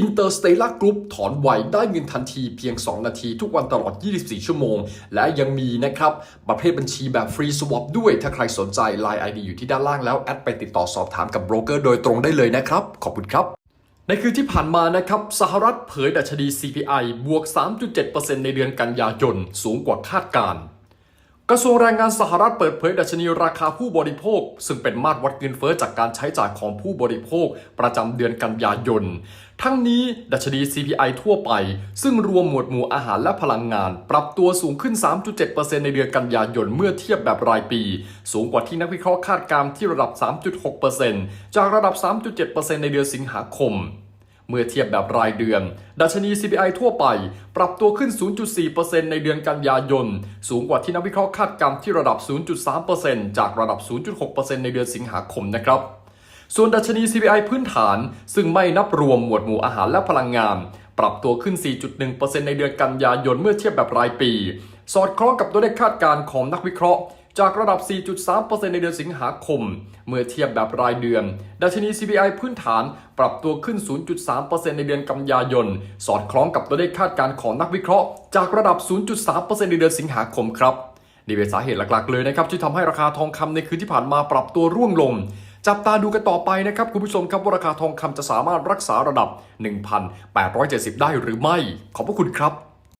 Interstellar Group ถอนไวได้เงินทันทีเพียง 2 นาทีทุกวันตลอด 24 ชั่วโมง และยังมีนะครับ ประเภทบัญชีแบบฟรีสวอปด้วย ถ้าใครสนใจ Line ID อยู่ที่ด้านล่างแล้ว แอดไปติดต่อสอบถามกับโบรกเกอร์โดยตรงได้เลยนะครับ ขอบคุณครับ ในคืนที่ผ่านมานะครับ สหรัฐเผยดัชนี CPI บวก 3.7%ในเดือนกันยายน สูงกว่าคาดการณ์ กระทรวงแรงงานสหรัฐเปิดเผยดัชนีราคาผู้บริโภค ซึ่งเป็นมาตรวัดเงินเฟ้อจากการใช้จ่ายของผู้บริโภค ประจำเดือนกันยายน ทั้งนี้ดัชนี CPI ทั่วไป ซึ่งรวมหมวดหมู่อาหารและพลังงาน ปรับตัวสูงขึ้น 3.7%ในเดือนกันยายนเมื่อเทียบแบบรายปี สูงกว่าที่นักวิเคราะห์คาดการณ์ที่ระดับ 3.6%จากระดับ 3.7%ในเดือนสิงหาคม เมื่อเทียบแบบรายเดือน ดัชนี CPI ทั่วไป ปรับตัวขึ้น 0.4%ในเดือนกันยายน สูงกว่าที่นักวิเคราะห์คาดการณ์ที่ระดับ 0.3%จากระดับ 0.6%ในเดือนสิงหาคมนะครับ ส่วนดัชนี CPI พื้นฐาน ซึ่งไม่นับรวมหมวดหมู่อาหารและพลังงาน ปรับตัวขึ้น 4.1%ในเดือนกันยายนเมื่อเทียบแบบรายปี สอดคล้องกับตัวเลขคาดการณ์ของนักวิเคราะห์ จากระดับ 4.3%ในเดือนสิงหาคม เมื่อเทียบแบบรายเดือน ดัชนี CPI พื้นฐานปรับตัวขึ้น 0.3%ในเดือนกันยายน สอดคล้องกับตัวเลขคาดการณ์ของนักวิเคราะห์ จากระดับ 0.3%ในเดือนสิงหาคมครับนี่เป็นสาเหตุหลักๆเลยนะครับที่ทำให้ราคาทองคำในคืนที่ผ่านมาปรับตัวร่วงลง จับตาดูกันต่อไปนะครับ คุณผู้ชมครับว่าราคาทองคำจะสามารถรักษาระดับ 1,870 ได้หรือไม่ ขอบพระคุณครับ